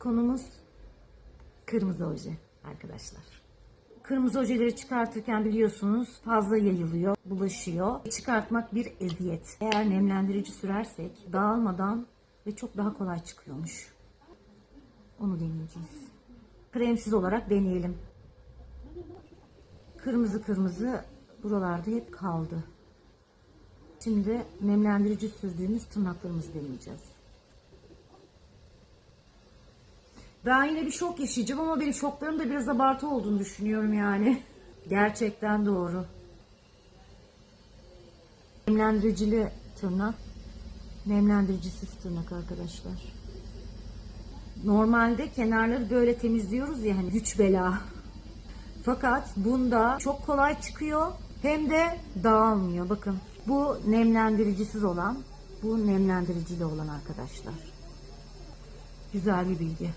Konumuz kırmızı oje arkadaşlar. Kırmızı ojeleri çıkartırken biliyorsunuz fazla yayılıyor, bulaşıyor. Çıkartmak bir eziyet. Eğer nemlendirici sürersek dağılmadan ve çok daha kolay çıkıyormuş. Onu deneyeceğiz. Kremsiz olarak deneyelim. Kırmızı kırmızı buralarda hep kaldı. Şimdi nemlendirici sürdüğümüz tırnaklarımızı deneyeceğiz. Ben yine bir şok yaşayacağım ama benim şoklarım da biraz abartı olduğunu düşünüyorum yani. Gerçekten doğru. Nemlendiricili tırnak, nemlendiricisiz tırnak arkadaşlar. Normalde kenarları böyle temizliyoruz ya hani güç bela. Fakat bunda çok kolay çıkıyor hem de dağılmıyor. Bakın bu nemlendiricisiz olan, bu nemlendiricili olan arkadaşlar. Güzel bir bilgi.